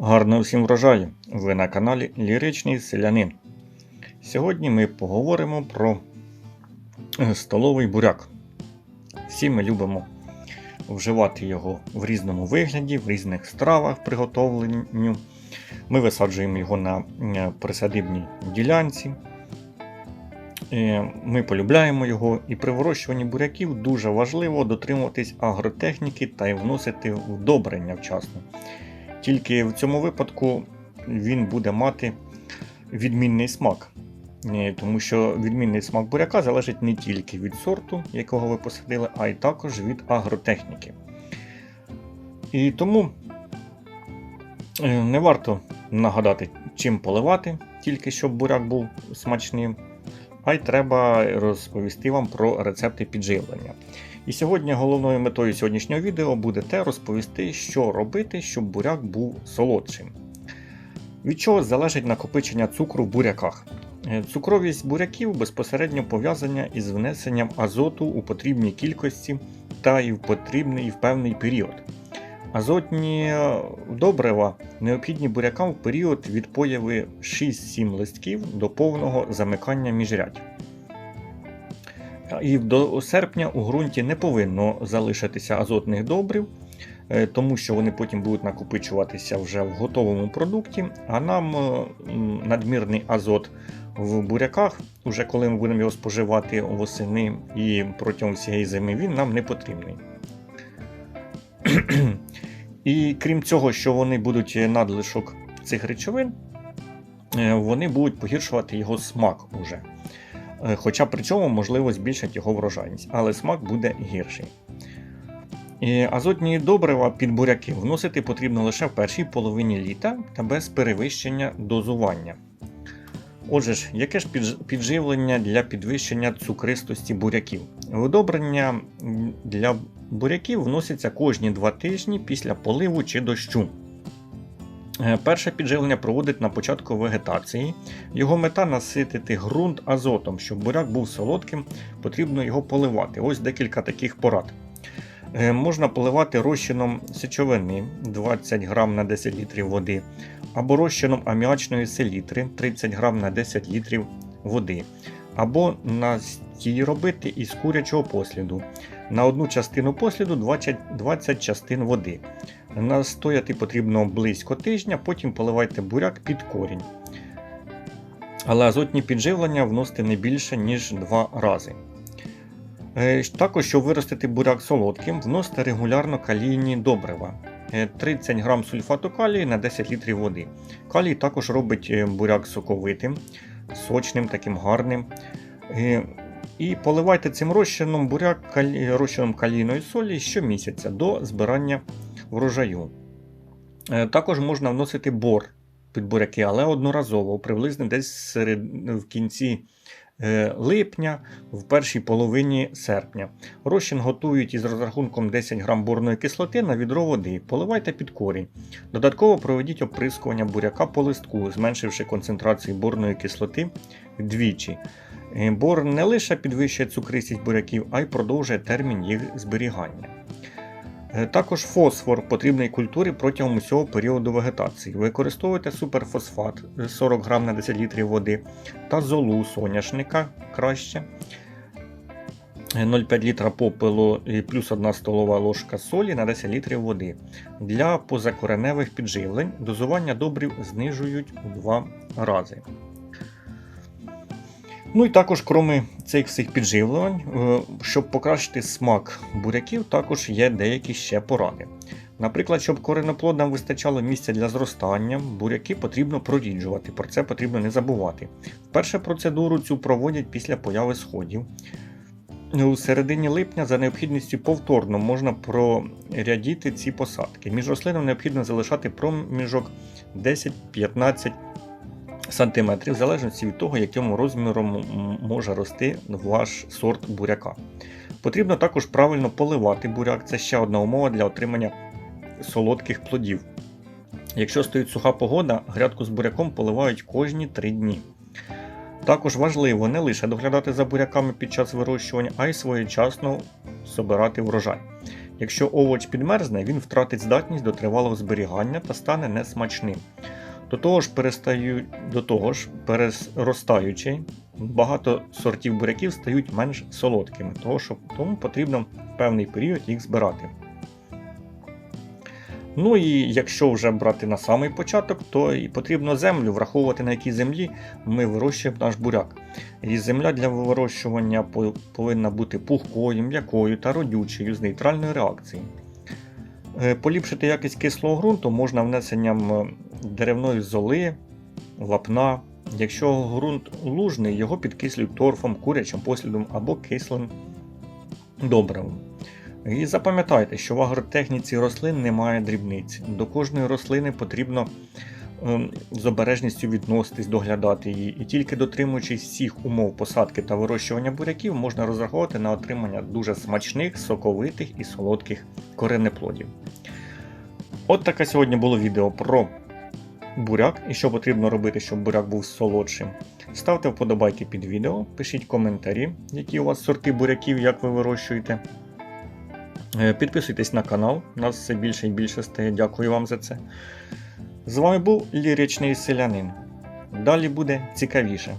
Гарного всім врожаю! Ви на каналі Ліричний Селянин. Сьогодні ми поговоримо про е, столовий буряк. Всі ми любимо вживати його в різному вигляді, в різних стравах приготовленню. Ми висаджуємо його на е, присадибній ділянці. Е, Ми полюбляємо його, і при вирощуванні буряків дуже важливо дотримуватись агротехніки та й вносити вдобрення вчасно. Тільки в цьому випадку він буде мати відмінний смак. Тому що відмінний смак буряка залежить не тільки від сорту, якого ви посадили, а й також від агротехніки. І тому е, не варто нагадати, чим поливати, тільки щоб буряк був смачним, а й треба розповісти вам про рецепти підживлення. І сьогодні головною метою сьогоднішнього відео буде те розповісти, що робити, щоб буряк був солодшим. Від чого залежить накопичення цукру в буряках? Е, Цукровість буряків безпосередньо пов'язана із внесенням азоту у потрібній кількості та і в потрібний і в певний період. Азотні е, добрива необхідні бурякам в період від появи 6-7 листків до повного замикання міжрядь. І до серпня у ґрунті не повинно залишитися азотних добрив, е, тому що вони потім будуть накопичуватися вже в готовому продукті. А нам е, надмірний азот в буряках, уже коли ми будемо його споживати восени і протягом всієї зими, він нам не потрібний. І крім цього, що вони будуть надлишок цих речовин, е, вони будуть погіршувати його смак уже. Е, Хоча при цьому можливо збільшать його врожайність, але смак буде гірший. І азотні добрива під буряки вносити потрібно лише в першій половині літа та без перевищення дозування. Отже ж, яке ж підживлення для підвищення цукристості буряків? Удобрення м, для буряків вносяться кожні 2 тижні після поливу чи дощу. Е, Перше підживлення проводить на початку вегетації. Його мета наситити ґрунт азотом, щоб буряк був солодким, потрібно його поливати. Ось декілька таких порад. Е, Можна поливати розчином сечовини 20 грам на 10 літрів води, або розчином аміачної селітри 30 грам на 10 літрів води, або настій робити із курячого посліду. На одну частину посліду 20, 20 частин води. Настояти потрібно близько тижня, потім поливайте буряк під корінь. Але азотні підживлення вносити не більше, ніж 2 рази. Е, Також, щоб виростити буряк солодким, вносите регулярно калійні добрива. Е, 30 грам сульфату калію на 10 літрів води. Калій також робить е, буряк соковитим, сочним, таким гарним. Е, І поливайте цим розчином буряк розчином калійної солі щомісяця до збирання врожаю. Е, Також можна вносити бор під буряки, але одноразово, приблизно десь серед, в кінці е, липня, в першій половині серпня. Розчин готують із розрахунком 10 грам борної кислоти на відро води. Поливайте під корінь. Додатково проведіть оприскування буряка по листку, зменшивши концентрацію борної кислоти вдвічі. Е, Бор не лише підвищує цукристість буряків, а й продовжує термін їх зберігання. Е, Також фосфор потрібний культурі протягом усього періоду вегетації. Використовуйте суперфосфат е, 40 грам на 10 літрів води та золу соняшника краще. Е, 0,5 літра попелу плюс 1 столова ложка солі на 10 літрів води. Для позакореневих підживлень дозування добрив знижують у 2 рази. Ну і також, крім цих всіх підживлювань, е, щоб покращити смак буряків, також є деякі ще поради. Наприклад, щоб кореноплодам вистачало місця для зростання, буряки потрібно проріджувати, про це потрібно не забувати. Вперше процедуру цю проводять після появи сходів. У середині липня за необхідністю повторно можна прорядіти ці посадки. Між рослинами необхідно залишати проміжок 10-15 см, в залежності від того, яким розміром може рости ваш сорт буряка. Потрібно також правильно поливати буряк, це ще одна умова для отримання солодких плодів. Якщо стоїть суха погода, грядку з буряком поливають кожні 3 дні. Також важливо не лише доглядати за буряками під час вирощування, а й своєчасно собирати врожай. Якщо овоч підмерзне, він втратить здатність до тривалого зберігання та стане несмачним. До того ж, перестаю, до того ж, переростаючи, багато сортів буряків стають менш солодкими, того, що, тому потрібно певний період їх збирати. Ну і якщо вже брати на самий початок, то і потрібно землю враховувати, на якій землі ми вирощуємо наш буряк. І земля для вирощування по- повинна бути пухкою, м'якою та родючою з нейтральною реакцією. Е, Поліпшити якість кислого ґрунту можна внесенням е, деревної золи, вапна. Якщо ґрунт лужний, його підкислюють торфом, курячим послідом або кислим добривом. І запам'ятайте, що в агротехніці рослин немає дрібниць. До кожної рослини потрібно ем, з обережністю відноситись, доглядати її. І тільки дотримуючись всіх умов посадки та вирощування буряків, можна розраховувати на отримання дуже смачних, соковитих і солодких коренеплодів. От таке сьогодні було відео про буряк і що потрібно робити, щоб буряк був солодшим. Ставте вподобайки під відео, пишіть коментарі, які у вас сорти буряків, як ви вирощуєте. Е, Підписуйтесь на канал, нас все більше і більше стає. Дякую вам за це. З вами був ліричний селянин. Далі буде цікавіше.